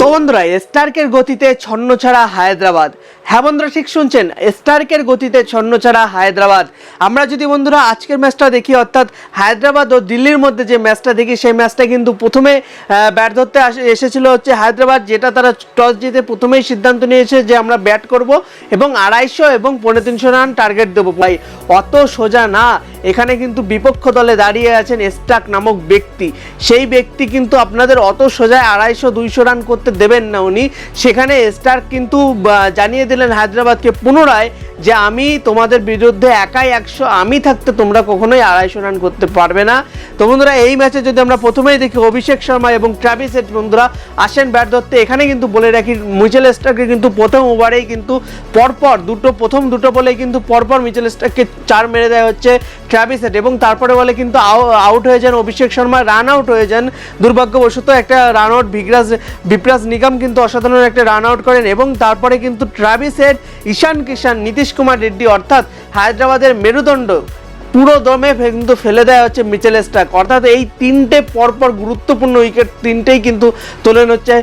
তো বন্ধুরা স্টার্কের গতিতে ছন্ন ছাড়া হায়দ্রাবাদ। হ্যাঁ বন্ধুরা, ঠিক শুনছেন। স্টার্কের গতিতে ছন্ন ছাড়া হায়দ্রাবাদ। আমরা যদি বন্ধুরা আজকের ম্যাচটা দেখি, অর্থাৎ হায়দ্রাবাদ ও দিল্লির মধ্যে যে ম্যাচটা দেখি, সেই ম্যাচটা কিন্তু প্রথমে ব্যাট ধরতে এসেছিল হচ্ছে হায়দ্রাবাদ, যেটা তারা টস জিতে প্রথমেই সিদ্ধান্ত নিয়েছে যে আমরা ব্যাট করব এবং আড়াইশো এবং পনেরো তিনশো রান টার্গেট দেবো। ভাই, অত সোজা না। এখানে কিন্তু বিপক্ষ দলে দাঁড়িয়ে আছেন স্টাক নামক ব্যক্তি। সেই ব্যক্তি কিন্তু আপনাদের অত সোজায় আড়াইশো, দুইশো রান করতে দেবেন না উনি। সেখানে স্টার্ক কিন্তু জানিয়ে দিলেন হায়দ্রাবাদকে পুনরায় যে আমি তোমাদের বিরুদ্ধে একাই একশো আমি থাকতে তোমরা কখনোই আড়াইশো রান করতে পারবে না। তো বন্ধুরা, এই ম্যাচে যদি আমরা প্রথমেই দেখি অভিষেক শর্মা এবং ট্রাভিস হেড বন্ধুরা আসেন ব্যাট ধরতে এখানে কিন্তু বলে রাখি মিচেল স্টারকে কিন্তু প্রথম ওভারেই কিন্তু পরপর দুটো, প্রথম দুটো বলেই কিন্তু পরপর মিচেল স্টারকে চার মেরে দেওয়া হচ্ছে। ট্রাভিস হেড এবং তারপরে বলে কিন্তু আউট হয়ে যান অভিষেক শর্মা রান আউট হয়ে যান দুর্ভাগ্যবশত একটা রান আউট ভিগরাজ, বিপ্রাজ নিগম কিন্তু অসাধারণ একটা রান আউট করেন এবং তারপরে কিন্তু ট্রাভিস হেড ঈশান কিষান, নীতিশ কুমার রেড্ডি অর্থাৎ হায়দ্রাবাদের মেরুদণ্ড পুরো দমে কিন্তু ফেলে দেওয়া হচ্ছে মিচেল স্টার্ক। অর্থাৎ এই তিনটে পরপর গুরুত্বপূর্ণ উইকেট তিনটেই কিন্তু তোলেন হচ্ছে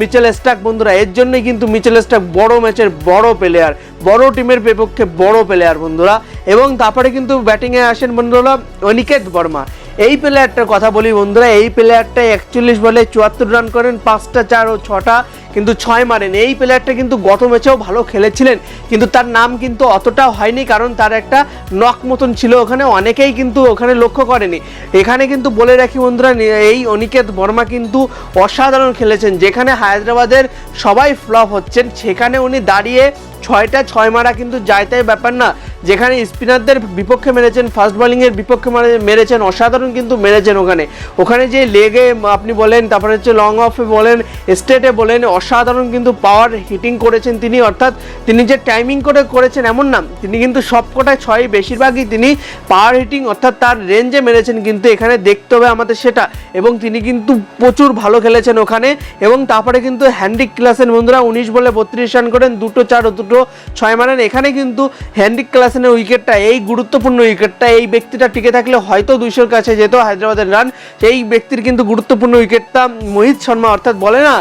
মিচেল স্টার্ক বন্ধুরা। এর জন্যই কিন্তু মিচেল স্টার্ক বড় ম্যাচের বড় প্লেয়ার বড় টিমের বিপক্ষে বড় প্লেয়ার বন্ধুরা। এবং তারপরে কিন্তু ব্যাটিংয়ে আসেন বন্ধুরা অনিকেত বর্মা। এই প্লেয়ারটার কথা বলি বন্ধুরা, এই প্লেয়ারটা একচল্লিশ বলে চুয়াত্তর রান করেন, পাঁচটা, চার ও ছটা, কিন্তু ছয় মারেন। এই প্লেয়ারটা কিন্তু গত ম্যাচেও ভালো খেলেছিলেন, কিন্তু তার নাম কিন্তু অতটাও হয়নি, কারণ তার একটা নক মতন ছিল ওখানে, অনেকেই কিন্তু ওখানে লক্ষ্য করেনি। এখানে কিন্তু বলে রাখি বন্ধুরা এই অনিকেত বর্মা কিন্তু অসাধারণ খেলেছেন, যেখানে হায়দ্রাবাদের সবাই ফ্লপ হচ্ছেন, সেখানে উনি দাঁড়িয়ে ছয়টা, ছয় মারা কিন্তু যায় তাই ব্যাপার না। যেখানে স্পিনারদের বিপক্ষে মেরেছেন, ফাস্ট বোলিংয়ের বিপক্ষে মারে- মেরেছেন, অসাধারণ কিন্তু মেরেছেন ওখানে। ওখানে যে লেগে আপনি বলেন, তারপরে হচ্ছে লং অফে বলেন স্টেটে বলেন, অসাধারণ কিন্তু পাওয়ার হিটিং করেছেন তিনি, অর্থাৎ তিনি যে টাইমিং করে করেছেন এমন না, তিনি কিন্তু সবকটায় ছয়, বেশিরভাগই তিনি পাওয়ার হিটিং অর্থাৎ তার রেঞ্জে মেরেছেন কিন্তু এখানে দেখতে হবে আমাদের সেটা। এবং তিনি কিন্তু প্রচুর ভালো খেলেছেন ওখানে, এবং তারপরে কিন্তু হ্যান্ডিক ক্লাসের বন্ধুরা উনিশ বলে বত্রিশ রান করেন, দুটো চার ও দুটো ছয় মারেন। এখানে কিন্তু হ্যান্ডিক ক্লাসেনের উইকেটটা এই গুরুত্বপূর্ণ উইকেটটা এই ব্যক্তিটা টিকে থাকলে হয়তো দুইশোর কাছে যেত হায়দ্রাবাদের রান সেই ব্যক্তির কিন্তু গুরুত্বপূর্ণ উইকেটটা মোহিত শর্মা, অর্থাৎ বলে না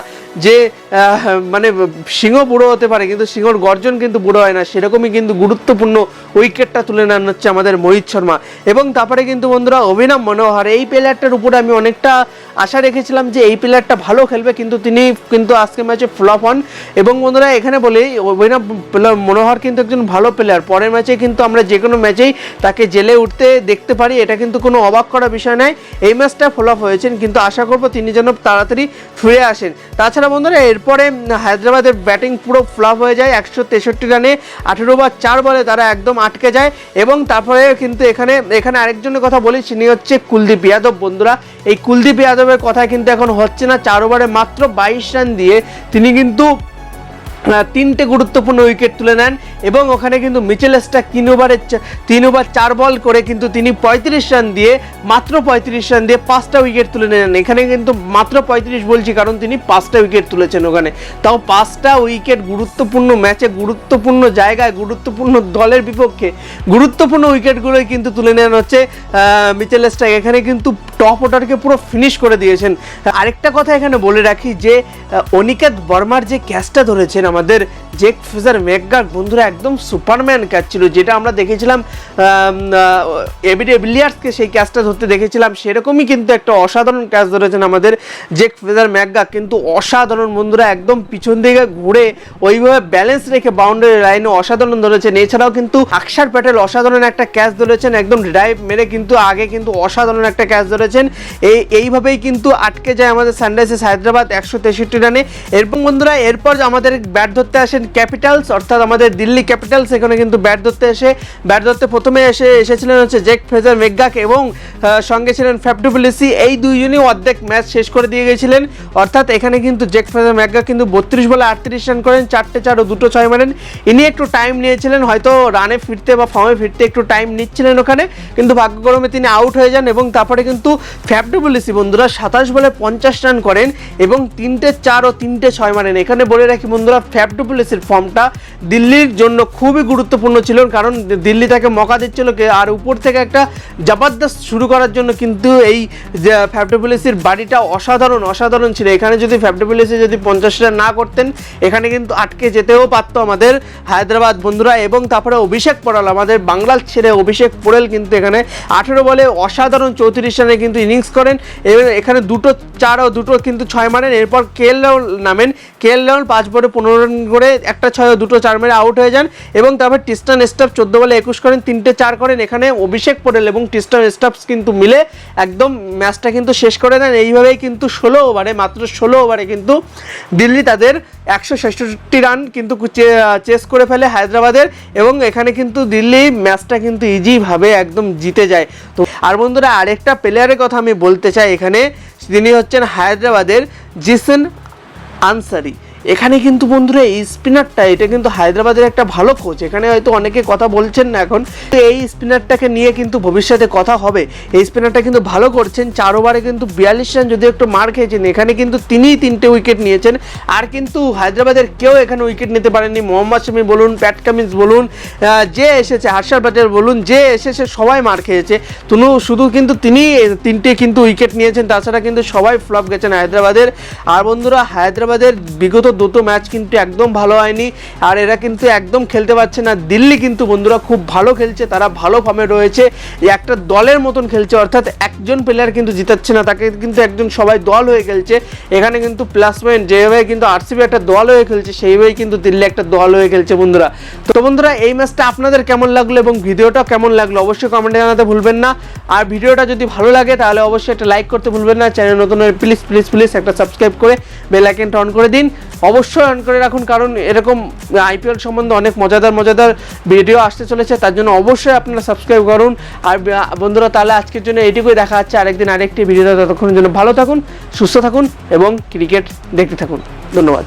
যে মানে সিংহ বুড়ো হতে পারে, কিন্তু সিংহর গর্জন কিন্তু বুড়ো হয় না। সেরকমই কিন্তু গুরুত্বপূর্ণ উইকেটটা তুলে নেন হচ্ছে আমাদের মোহিত শর্মা। এবং তারপরে কিন্তু বন্ধুরা, অভিনব মনোহর। এই প্লেয়ারটার উপরে আমি অনেকটা আশা রেখেছিলাম যে এই প্লেয়ারটা ভালো খেলবে, কিন্তু তিনি কিন্তু আজকে ম্যাচে ফ্লপ হন। এবং বন্ধুরা, এখানে বলি, অভিনব মনোহর কিন্তু একজন ভালো প্লেয়ার পরের ম্যাচে কিন্তু আমরা যে কোনো ম্যাচেই তাকে জেলে উঠতে দেখতে পারি, এটা কিন্তু কোনো অবাক করা বিষয় নয়। এই ম্যাচটা ফ্লপ হয়েছেন, কিন্তু আশা করব তিনি যেন তাড়াতাড়ি ফিরে আসেন। তাছাড়া বন্ধুরা এরপরে হায়দ্রাবাদের ব্যাটিং পুরো ফ্লপ হয়ে যায়, একশো তেষট্টি রানে, আঠেরো বা চার বলে তারা একদম আটকে যায়। এবং তারপরে কিন্তু এখানে এখানে আরেকজনের কথা বলি তিনি হচ্ছে কুলদীপ ইয়াদব বন্ধুরা। এই কুলদীপ ইয়াদবের কথা কিন্তু এখন হচ্ছে না, চার ওভারে মাত্র বাইশ রান দিয়ে তিনি কিন্তু তিনটে গুরুত্বপূর্ণ উইকেট তুলে নেন এবং ওখানে কিন্তু মিচেল স্টার্ক তিন ওভারে তিন ওভার চার বল করে কিন্তু তিনি পঁয়ত্রিশ রান দিয়ে মাত্র পঁয়ত্রিশ রান দিয়ে পাঁচটা উইকেট তুলে নেন। এখানে কিন্তু মাত্র পঁয়ত্রিশ বলছি কারণ তিনি পাঁচটা উইকেট তুলেছেন ওখানে। তাও পাঁচটা উইকেট গুরুত্বপূর্ণ ম্যাচে গুরুত্বপূর্ণ জায়গায় গুরুত্বপূর্ণ দলের বিপক্ষে গুরুত্বপূর্ণ উইকেটগুলোই কিন্তু তুলে নেন হচ্ছে আহ, মিচেল স্টার্ক এখানে কিন্তু টপ অর্ডারকে পুরো ফিনিশ করে দিয়েছেন। আরেকটা কথা এখানে বলে রাখি যে অনিকেত বর্মার যে ক্যাচটা ধরেছেন আমাদের জেক ফেজার মেকগার্ড বন্ধুরা একদম সুপারম্যান ক্যাচ ছিল, যেটা আমরা দেখেছিলাম এবিডি বিলিয়ার্সকে সেই ক্যাচটা ধরতে দেখেছিলাম, সেরকমই কিন্তু একটা অসাধারণ ক্যাচ ধরেছেন আমাদের জেক ফেজার ম্যাকগা কিন্তু অসাধারণ বন্ধুরা, একদম পিছন দিকে ঘুরে ওইভাবে ব্যালেন্স রেখে বাউন্ডারি লাইনে অসাধারণ ধরেছেন। এছাড়াও কিন্তু আকসার প্যাটেল অসাধারণ একটা ক্যাচ ধরেছেন, একদম ড্রাইভ মেরে কিন্তু আগে কিন্তু অসাধারণ একটা ক্যাচ ধরেছেন। এই, এইভাবেই কিন্তু আটকে যায় আমাদের সানরাইজার্স হায়দ্রাবাদ একশো তেষট্টি রানে এরপর বন্ধুরা, এরপর আমাদের ব্যাট ধরতে আসেন ক্যাপিটালস, অর্থাৎ আমাদের দিল্লি ক্যাপিটালস, এখানে কিন্তু ব্যাট ধরতে এসে, ব্যাট ধরতে প্রথমে এসে এসেছিলেন হচ্ছে জেক ফ্রেজার মেগাক এবং সঙ্গে ছিলেন ফ্যাপডুবিলিসি। এই দুইজনই অর্ধেক ম্যাচ শেষ করে দিয়ে গেছিলেন। অর্থাৎ এখানে কিন্তু জেক ফ্রেজার মেগাক কিন্তু বত্রিশ বলে আটত্রিশ রান করেন, চারটে চার ও দুটো ছয় মারেন। ইনি একটু টাইম নিয়েছিলেন, হয়তো রানে ফিরতে বা ফর্মে ফিরতে একটু টাইম নিচ্ছিলেন ওখানে, কিন্তু ভাগ্যক্রমে তিনি আউট হয়ে যান এবং তারপরে কিন্তু ফ্যাপডুবিলিসি বন্ধুরা সাতাশ বলে পঞ্চাশ রান করেন এবং তিনটে চার ও তিনটে ছয় মারেন। এখানে বলে রাখি বন্ধুরা ফ্যাব ডুপ্লেসির ফর্মটা দিল্লির জন্য খুবই গুরুত্বপূর্ণ ছিল, কারণ দিল্লি তাকে মকা দিচ্ছিল কে আর উপর থেকে একটা জবরদস্ত শুরু করার জন্য কিন্তু এই ফ্যাব ডুপ্লেসির বাড়িটা অসাধারণ অসাধারণ ছিল। এখানে যদি ফ্যাব ডুপ্লেসি যদি পঞ্চাশ রান না করতেন, এখানে কিন্তু আটকে যেতেও পারতো আমাদের হায়দ্রাবাদ বন্ধুরা এবং তারপরে অভিষেক পড়াল, আমাদের বাংলার ছেড়ে অভিষেক পোড়েল কিন্তু এখানে আঠেরো বলে অসাধারণ চৌত্রিশ রানে কিন্তু ইনিংস করেন এবং এখানে দুটো চার ও দুটো কিন্তু ছয় মারেন, এরপর কেএল রাহুল নামেন। কেএল রাহুল পাঁচ বলে পনেরো রান করে একটা ছয় দুটো চার মেরে আউট হয়ে যান এবং তারপর টিস্টান স্টাফ চোদ্দ বলে একুশ করেন, তিনটে চার করেন, এখানে অভিষেক পোড়েল এবং টিস্টান স্টাফস কিন্তু মিলে একদম ম্যাচটা কিন্তু শেষ করে দেন। এইভাবেই কিন্তু ষোলো ওভারে মাত্র ষোলো ওভারে কিন্তু দিল্লি তাদের একশো ছেষট্টি রান কিন্তু চেস করে ফেলে হায়দ্রাবাদের এবং এখানে কিন্তু দিল্লি ম্যাচটা কিন্তু ইজিভাবে একদম জিতে যায়। তো আর বন্ধুরা, আরেকটা প্লেয়ারের কথা আমি বলতে চাই এখানে, তিনি হচ্ছেন হায়দ্রাবাদের জিসেন আনসারি। এখানে কিন্তু বন্ধুরা এই স্পিনারটা এটা কিন্তু হায়দ্রাবাদের একটা ভালো কোচ এখানে হয়তো অনেকে কথা বলছেন না এখন। তো এই স্পিনারটাকে নিয়ে কিন্তু ভবিষ্যতে কথা হবে। এই স্পিনারটা কিন্তু ভালো করছেন। চার ওভারে কিন্তু বিয়াল্লিশ রান যদি একটু মার খেয়েছেন। এখানে কিন্তু তিনিই তিনটে উইকেট নিয়েছেন। আর কিন্তু হায়দ্রাবাদের কেউ এখানে উইকেট নিতে পারেননি। মোহাম্মদ শামি বলুন, প্যাট কামিন্স বলুন যে এসেছে হার্ষাল প্যাটেল বলুন, যে এসেছে, সবাই মার খেয়েছে। তুনু, শুধু কিন্তু তিনি তিনটে কিন্তু উইকেট নিয়েছেন। তাছাড়া কিন্তু সবাই ফ্লপ গেছেন হায়দ্রাবাদের। আর বন্ধুরা, হায়দ্রাবাদের বিগত দুটো ম্যাচ কিন্তু একদম ভালো হয়নি। আর এরা কিন্তু একদম খেলতে পারছে না। দিল্লি কিন্তু বন্ধুরা খুব ভালো খেলছে, তারা ভালো ফর্মে রয়েছে। একটা দলের মতন খেলছে, অর্থাৎ একজন প্লেয়ার কিন্তু জিতাচ্ছে না, তাকে কিন্তু একজন সবাই দল হয়ে খেলছে। এখানে কিন্তু প্লাস পয়েন্ট যেভাবে কিন্তু আরসিবি একটা দল হয়ে খেলছে, সেইভাবেই কিন্তু দিল্লি একটা দল হয়ে খেলছে বন্ধুরা। তো বন্ধুরা, এই ম্যাচটা আপনাদের কেমন লাগল এবং ভিডিওটা কেমন লাগল অবশ্যই কমেন্টে জানাতে ভুলবেন না। আর ভিডিওটা যদি ভালো লাগে, তাহলে অবশ্যই একটা লাইক করতে ভুলবেন না। চ্যানেল নতুন প্লিজ প্লিজ প্লিজ একটা সাবস্ক্রাইব করে বেল আইকনটা অন করে দিন। অবশ্যই অন করে রাখুন, কারণ এরকম আইপিএল সম্বন্ধে অনেক মজাদার মজাদার ভিডিও আসতে চলেছে, তার জন্য অবশ্যই আপনারা সাবস্ক্রাইব করুন। আর বন্ধুরা, তাহলে আজকের জন্য এটুকুই দেখা যাচ্ছে আরেকদিন আরেকটি ভিডিও ততক্ষণের জন্য ভালো থাকুন, সুস্থ থাকুন, এবং ক্রিকেট দেখতে থাকুন। ধন্যবাদ।